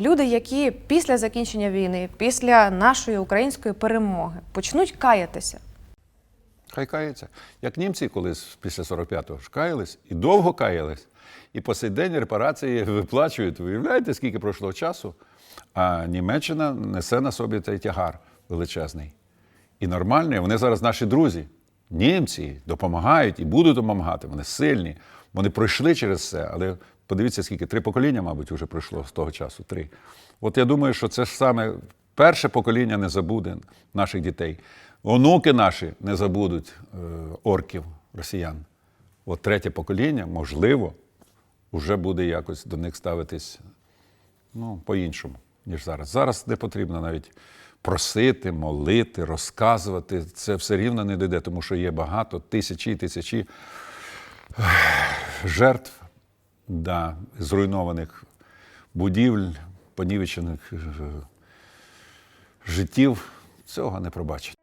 люди, які після закінчення війни, після нашої української перемоги почнуть каятися. Хай кається. Як німці колись після 45-го ж каялись і довго каялись, і по сей день репарації виплачують. Виявляєте, скільки пройшло часу? А Німеччина несе на собі цей тягар величезний. І нормальний. Вони зараз наші друзі. Німці допомагають і будуть допомагати. Вони сильні. Вони пройшли через це. Але подивіться, скільки три покоління, мабуть, вже пройшло з того часу. Три. От я думаю, що це ж саме перше покоління не забуде наших дітей. Онуки наші не забудуть е, орків, росіян. От третє покоління, можливо, вже буде якось до них ставитись ну, по-іншому, ніж зараз. Зараз не потрібно навіть просити, молити, розказувати. Це все рівно не дійде, тому що є багато, тисячі і тисячі жертв, да, зруйнованих будівель, понівечених е, життів. Цього не пробачить.